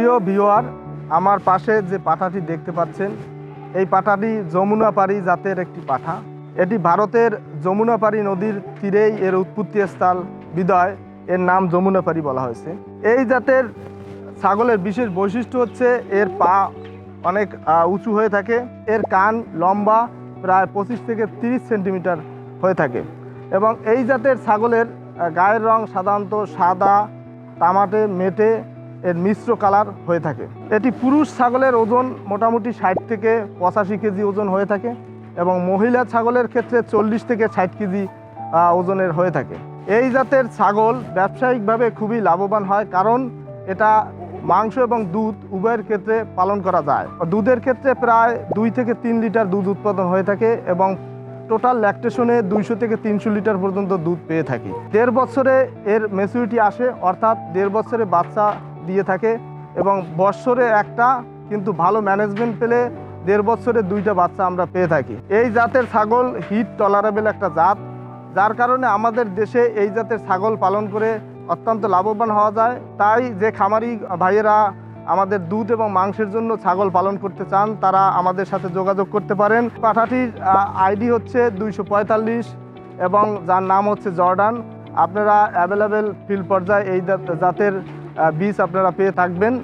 প্রিয় ভিওয়ার আমার পাশে যে পাঠাটি দেখতে পাচ্ছেন, এই পাঠাটি যমুনাপাড়ি জাতের একটি পাঠা। এটি ভারতের যমুনাপাড়ি নদীর তীরেই এর উৎপত্তি স্থল বিদয়, এর নাম যমুনাপাড়ি বলা হয়েছে। এই জাতের ছাগলের বিশেষ বৈশিষ্ট্য হচ্ছে এর পা অনেক উঁচু হয়ে থাকে। এর কান লম্বা, প্রায় পঁচিশ থেকে তিরিশ সেন্টিমিটার হয়ে থাকে। এবং এই জাতের ছাগলের গায়ের রং সাধারণত সাদা, তামাটে, মেটে এর মিশ্র কালার হয়ে থাকে। এটি পুরুষ ছাগলের ওজন মোটামুটি ষাট থেকে পঁচাশি কেজি ওজন হয়ে থাকে এবং মহিলা ছাগলের ক্ষেত্রে চল্লিশ থেকে ষাট কেজি ওজনের হয়ে থাকে। এই জাতের ছাগল ব্যবসায়িকভাবে খুবই লাভবান হয় কারণ এটা মাংস এবং দুধ উভয়ের ক্ষেত্রে পালন করা যায়। দুধের ক্ষেত্রে প্রায় দুই থেকে তিন লিটার দুধ উৎপাদন হয়ে থাকে এবং টোটাল ল্যাকটেশনে দুইশো থেকে তিনশো লিটার পর্যন্ত দুধ পেয়ে থাকি। দেড় বছরে এর ম্যাচুরিটি আসে, অর্থাৎ দেড় বছরে বাচ্চা দিয়ে থাকে এবং বৎসরে একটা কিন্তু ভালো ম্যানেজমেন্ট পেলে দেড় বছরে দুইটা বাচ্চা আমরা পেয়ে থাকি। এই জাতের ছাগল হিট টলারেবল একটা জাত, যার কারণে আমাদের দেশে এই জাতের ছাগল পালন করে অত্যন্ত লাভবান হওয়া যায়। তাই যে খামারি ভাইয়েরা আমাদের দুধ এবং মাংসের জন্য ছাগল পালন করতে চান, তারা আমাদের সাথে যোগাযোগ করতে পারেন। পাঠাটির আইডি হচ্ছে দুইশো পঁয়তাল্লিশ এবং যার নাম হচ্ছে জর্ডান। আপনারা অ্যাভেলেবেল ফিল্ড পর্যায়ে এই জাতের বীজ আপনারা পেয়ে থাকবেন।